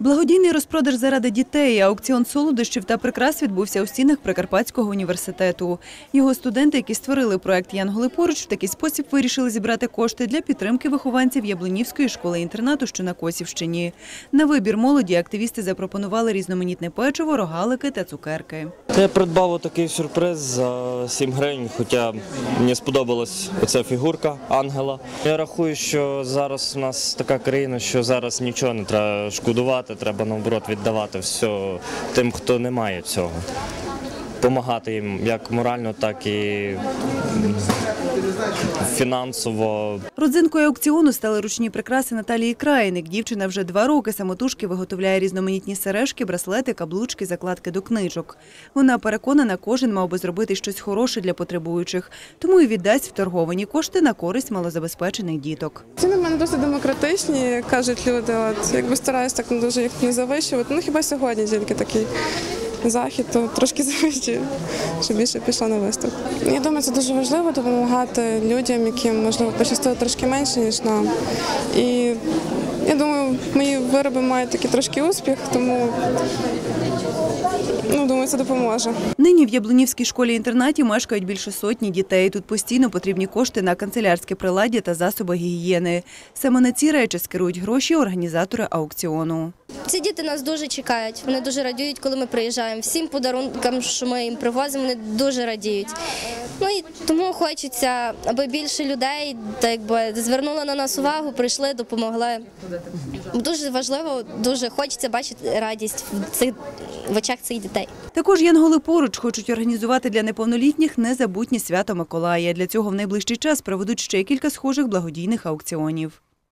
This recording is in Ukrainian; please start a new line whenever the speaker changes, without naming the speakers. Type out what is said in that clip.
Благодійний розпродаж заради дітей, аукціон солодощів та прикрас відбувся у стінах Прикарпатського університету. Його студенти, які створили проект Янголи поруч, в такий спосіб вирішили зібрати кошти для підтримки вихованців Яблунівської школи-інтернату, що на Косівщині. На вибір молоді активісти запропонували різноманітне печиво, рогалики та цукерки.
Я придбав такий сюрприз за 7 гривень, хоча мені сподобалась оця фігурка ангела. Я рахую, що зараз у нас така країна, що зараз нічого не треба шкодувати, треба наоборот віддавати все тим, хто не має цього. Помагати їм як морально, так і фінансово.
Родзинкою аукціону стали ручні прикраси Наталії Країник. Дівчина вже два роки самотужки виготовляє різноманітні сережки, браслети, каблучки, закладки до книжок. Вона переконана, кожен мав би зробити щось хороше для потребуючих, тому і віддасть вторговані кошти на користь малозабезпечених діток.
Ціни в мене досить демократичні, кажуть люди. От якби стараюсь так не дуже їх не завищувати. Ну хіба сьогодні тільки такий захід, то трошки завищую, щоб більше пішло на виступ. Я думаю, це дуже важливо допомагати людям, яким можливо пощастило трошки менше ніж нам. І я думаю, мої вироби мають такий трошки успіх, тому ну думаю, це допоможе.
Нині в Яблунівській школі-інтернаті мешкають більше сотні дітей. Тут постійно потрібні кошти на канцелярське приладдя та засоби гігієни. Саме на ці речі скерують гроші організатори аукціону.
Ці діти нас дуже чекають. Вони дуже радіють, коли ми приїжджаємо. Всім подарункам, що ми їм привозимо, вони дуже радіють. Ну і тому хочеться, аби більше людей так якби звернули на нас увагу, прийшли, допомогли. Дуже важливо, дуже хочеться бачити радість в цих в очах цих дітей.
Також Янголи поруч хочуть організувати для неповнолітніх незабутнє свято Миколая. Для цього в найближчий час проведуть ще кілька схожих благодійних аукціонів.